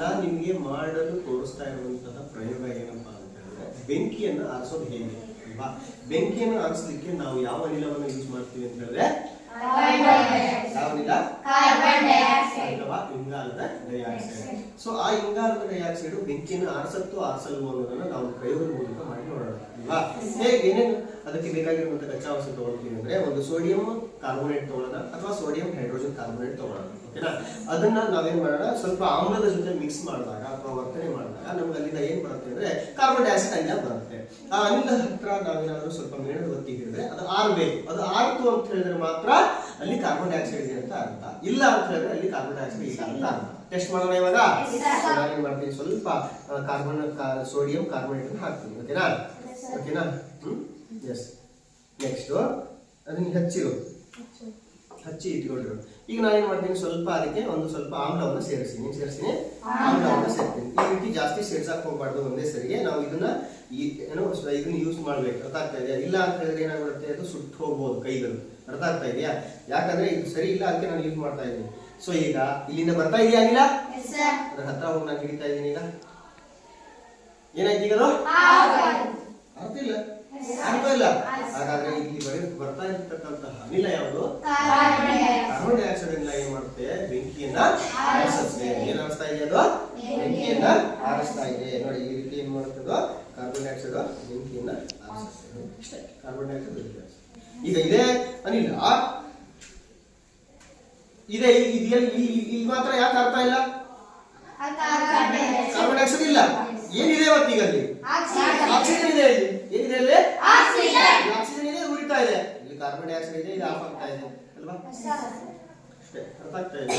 ನಾನು ನಿಮಗೆ ಮಾಡಲು ತೋರಿಸ್ತಾ ಇರುವಂತಹ ಪ್ರಯೋಗ ಏನಪ್ಪಾ ಅಂತ ಹೇಳಿದ್ರೆ ಬೆಂಕಿಯನ್ನು ಆರಿಸೋದು ಹೇಗೆ? ಅಲ್ವಾ? ಬೆಂಕಿಯನ್ನು ಆರಿಸಲಿಕ್ಕೆ ನಾವು ಯಾವ ಅನಿಲವನ್ನು ಯೂಸ್ ಮಾಡ್ತೀವಿ ಅಂತ ಹೇಳಿದ್ರೆ ಅಥವಾ ಇಂಗಾಲದ ಡೈಆಕ್ಸೈಡ್ ಸೊ ಆ ಇಂಗಾಲದ ಡೈಆಕ್ಸೈಡ್ ಬೆಂಕಿಯನ್ನು ಆರಿಸತ್ತು ಆರಿಸಲ್ವೋ ಅನ್ನೋದನ್ನ ನಾವು ಪ್ರಯೋಗದ ಮೂಲಕ ಮಾಡಿ ನೋಡೋಣ. ಅಲ್ವಾ? ಹೇಗೆ ಏನೇನು ಅದಕ್ಕೆ ಬೇಕಾಗಿರುವಂತಹ ಕಚ್ಚಾ ವಸ್ತು ತಗೊಳ್ತೀವಿ ಅಂದ್ರೆ ಒಂದು ಸೋಡಿಯಂ ಕಾರ್ಬೋನೇಟ್ ತಗೊಳ್ಳೋಣ ಅಥವಾ ಸೋಡಿಯಂ ಹೈಡ್ರೋಜನ್ ಕಾರ್ಬೋನೇಟ್ ತಗೊಳ್ಳೋಣ ಓಕೆನಾ ಅದನ್ನ ನಾವೇನ್ ಮಾಡೋಣ? ಸ್ವಲ್ಪ ಆಮ್ಲದ ಜೊತೆ ಮಿಕ್ಸ್ ಮಾಡಿದಾಗ ಅಥವಾ ವರ್ತನೆ ಮಾಡಿದಾಗ ನಮ್ಗೆ ಅಲ್ಲಿಂದ ಏನ್ ಬರುತ್ತೆ ಅಂದ್ರೆ ಕಾರ್ಬನ್ ಡೈಆಕ್ಸೈಡ್ ಅನಿಲ ಬರುತ್ತೆ. ಆ ಅನಿಲ ಹತ್ರ ನಾವೇನಾದ್ರೂ ಸ್ವಲ್ಪ ಮೇಣದ ಒತ್ತಿ ಹಿಡಿದ್ರೆ ಅದು ಆರ್ಬೇಕು. ಅದು ಆರ್ತು ಅಂತ ಹೇಳಿದ್ರೆ ಮಾತ್ರ ಅಲ್ಲಿ ಕಾರ್ಬನ್ ಡೈಆಕ್ಸೈಡ್ ಇದೆ ಅಂತ. ಅರ್ಥ ಇಲ್ಲ ಅಂತ ಹೇಳಿದ್ರೆ ಅಲ್ಲಿ ಕಾರ್ಬನ್ ಡೈಆಕ್ಸೈಡ್ ಇಲ್ಲ ಅಂತ ಅರ್ಥ. ಟೆಸ್ಟ್ ಮಾಡೋಣ ಇವಾಗ? ನಾನೇನ್ ಮಾಡ್ತೀನಿ? ಸ್ವಲ್ಪ ಕಾರ್ಬನ್ ಸೋಡಿಯಂ ಕಾರ್ಬೋನೇಟ್ ಹಾಕ್ತೀನಿ ಓಕೆನಾ ಓಕೆನಾ ಹ್ಮ್? ಎಸ್ ನೆಕ್ಸ್ಟ್ ಅದನ್ನ ಹಚ್ಚಿರು. ಹಚ್ಚಿ ಇಟ್ಕೊಂಡಿರು. ಈಗ ನಾನು ಏನು ಮಾಡ್ತೀನಿ? ಸ್ವಲ್ಪ ಅದಕ್ಕೆ ಒಂದು ಸ್ವಲ್ಪ ಆಮ್ಲವನ್ನು ಸೇರಿಸ್ತೀನಿ. ಸೇರಿಸ್ತೀನಿ? ಆಮ್ಲವನ್ನು ಸೇರ್ತೀನಿ. ಈ ರೀತಿ ಜಾಸ್ತಿ ಸೇರ್ಸಕ್ ಹೋಗ್ಬಾರ್ದು ಒಂದೇ ಸರಿಗೆ. ನಾವು ಇದನ್ನ ಏನೋ ಇದನ್ನ ಯೂಸ್ ಮಾಡ್ಬೇಕು. ಅರ್ಥ ಆಗ್ತಾ ಇದೆಯಾ? ಇಲ್ಲ ಅಂತ ಹೇಳಿದ್ರೆ ಏನಾಗುತ್ತೆ ಅದು ಸುಟ್ಟು ಹೋಗ್ಬೋದು ಕೈಗಳು. ಅರ್ಥ ಆಗ್ತಾ ಇದೆಯಾ? ಯಾಕಂದ್ರೆ ಇದು ಸರಿ ಇಲ್ಲ ಅದಕ್ಕೆ ನಾನು ಯೂಸ್ ಮಾಡ್ತಾ ಇದ್ದೀನಿ. ಸೊ ಈಗ ಇಲ್ಲಿಂದ ಬರ್ತಾ ಇದೆಯಾ ಇಲ್ಲ ಅದ್ರ ಹತ್ರ ಹೋಗಿ ನಾನು ಹಿಡಿತಾ ಇದ್ದೀನಿ ಈಗ. ಏನಾಯ್ತು ಈಗ ಅದು? ಅರ್ಥ ಇಲ್ಲ. ಅರ್ಥ ಇಲ್ಲ. ಹಾಗಾದ್ರೆ ಇಲ್ಲಿ ಬರೀ- ಬರ್ತಾ ಇರ್ತಕ್ಕಂತಹ ಅನಿಲ ಯಾವುದು? ಕಾರ್ಬನ್ ಡೈಆಕ್ಸೈಡ್ ಅನಿಲ ಏನ್ ಮಾಡುತ್ತೆ? ಬೆಂಕಿಯನ್ನ ಆರಿಸುತ್ತೆ ಏನ್ ಆರಿಸ್ತಾ ಇದೆ ಅದು? ಬೆಂಕಿಯನ್ನ ಆರಿಸ್ತಾ ಇದೆ. ನೋಡಿ ಈ ರೀತಿ ಏನ್ ಮಾಡುತ್ತೆ ಕಾರ್ಬನ್ ಡೈಆಕ್ಸೈಡ್ ಬೆಂಕಿಯನ್ನ ಆರಿಸುತ್ತೆ ಇಷ್ಟೇ ಕಾರ್ಬನ್ ಡೈಆಕ್ಸೈಡ್. ಈಗ ಇದೇ ಅನಿಲ. ಇದೆ ಇದೆಯಲ್ಲಿ ಈಗ ಇಲ್ಲಿ ಮಾತ್ರ ಯಾಕೆ ಅರ್ಥ ಇಲ್ಲ? ಕಾರ್ಬನ್ ಡೈಆಕ್ಸೈಡ್ ಇಲ್ಲ. ಏನಿದೆ ಇವತ್ತು ಈಗ ಅಲ್ಲಿ ಆಕ್ಸಿಜನ್ ಇದೆ ಇಲ್ಲಿ. ಏನಿದೆ ಅಲ್ಲಿ ಆಕ್ಸಿಜನ್. ಇದೆ ಉರಿತಾ ಇದೆ. ಇಲ್ಲಿ ಕಾರ್ಬನ್ ಡೈಆಕ್ಸೈಡ್ ಇದೆ ಇದು ಆಫ್ ಆಗ್ತಾ ಇದೆ. ಅಲ್ವಾ? ಅಷ್ಟೇ. ಅರ್ಥ ಆಗ್ತಾ ಇದೆ.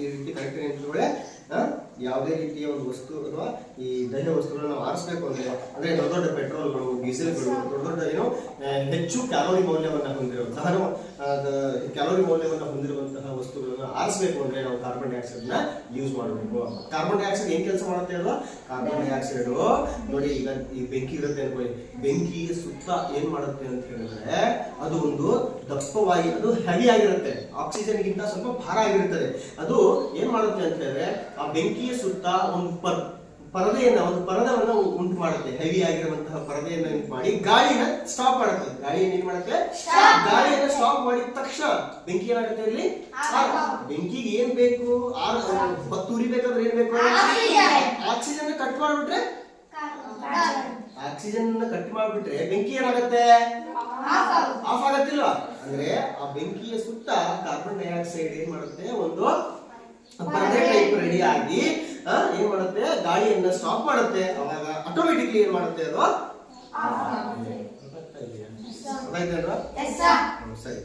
ಈ ರೀತಿ ಕರೆಕ್ಟ್ ಯಾವುದೇ ರೀತಿಯ ಒಂದು ವಸ್ತು ಅಥವಾ ಈ ದೈಹ ವಸ್ತುಗಳನ್ನ ನಾವು ಆರಿಸ್ಬೇಕು ಅಂದ್ರೆ ಅಂದ್ರೆ ದೊಡ್ಡ ದೊಡ್ಡ ಪೆಟ್ರೋಲ್ಗಳು, ಡೀಸೆಲ್ಗಳು, ದೊಡ್ಡ ದೊಡ್ಡ ಏನು ಹೆಚ್ಚು ಕ್ಯಾಲೋರಿ ಮೌಲ್ಯವನ್ನ ಹೊಂದಿರುವಂತಹ ಕ್ಯಾಲೋರಿ ಮೌಲ್ಯವನ್ನು ಹೊಂದಿರುವಂತಹ ವಸ್ತುಗಳನ್ನು ಆರಿಸ್ಬೇಕು ಅಂದ್ರೆ ನಾವು ಕಾರ್ಬನ್ ಡೈಆಕ್ಸೈಡ್ನ ಯೂಸ್ ಮಾಡಬೇಕು. ಕಾರ್ಬನ್ ಡೈಆಕ್ಸೈಡ್ ಏನು ಕೆಲಸ ಮಾಡುತ್ತೆ ಅಲ್ವಾ? ಕಾರ್ಬನ್ ಡೈಆಕ್ಸೈಡು ನೋಡಿ ಈಗ ಈ ಬೆಂಕಿ ಇರುತ್ತೆ ಅನ್ಕೊಳ್ಳಿ. ಬೆಂಕಿ ಸುತ್ತ ಏನು ಮಾಡುತ್ತೆ ಅಂತ ಹೇಳಿದ್ರೆ ಅದು ಒಂದು ದಪ್ಪವಾಗಿ ಅದು ಹೆವಿ ಆಗಿರುತ್ತೆ ಆಕ್ಸಿಜನ್ ಗಿಂತ ಸ್ವಲ್ಪ ಭಾರ ಆಗಿರುತ್ತದೆ ಅದು ಏನ್ ಮಾಡುತ್ತೆ ಅಂತ ಹೇಳಿದ್ರೆ ಆ ಬೆಂಕಿಯ ಸುತ್ತ ಒಂದು ಪರ್ ಪರದೆಯನ್ನ ಒಂದು ಪರದವನ್ನ ಉಂಟು ಮಾಡುತ್ತೆ. ಹೆವಿ ಆಗಿರುವಂತಹ ಪರದೆಯನ್ನ ಉಂಟು ಮಾಡಿ ಗಾಳಿನ ಸ್ಟಾಪ್ ಮಾಡುತ್ತೆ. ಗಾಳಿಯನ್ನು ಏನ್ ಮಾಡುತ್ತೆ? ಗಾಳಿಯನ್ನ ಸ್ಟಾಪ್ ಮಾಡಿದ ತಕ್ಷಣ ಬೆಂಕಿ ಏನಾಗುತ್ತೆ ಇಲ್ಲಿ? ಬೆಂಕಿಗೆ ಏನ್ ಬೇಕು? ಹೊತ್ತು ಉರಿಬೇಕಾದ್ರೆ ಏನ್ ಬೇಕು? ಆಕ್ಸಿಜನ್. ಕಟ್ ಮಾಡ್ಬಿಟ್ರೆ? ಆಕ್ಸಿಜನ್ ಕಟ್ ಮಾಡ್ಬಿಟ್ರೆ ಬೆಂಕಿ ಏನಾಗುತ್ತೆ? ಅಂದ್ರೆ ಆ ಬೆಂಕಿಯ ಸುತ್ತ ಕಾರ್ಬನ್ ಡೈಆಕ್ಸೈಡ್ ಏನ್ ಮಾಡುತ್ತೆ? ಒಂದು ಪರದೆ ಟೈಪ್ ರೆಡಿ ಆಗಿ ಏನ್ ಮಾಡುತ್ತೆ? ಗಾಳಿಯನ್ನ ಸ್ಟಾಪ್ ಮಾಡುತ್ತೆ. ಅವಾಗ ಆಟೋಮೆಟಿಕ್ಲಿ ಏನ್ ಮಾಡುತ್ತೆ ಅದು? ಸರಿ.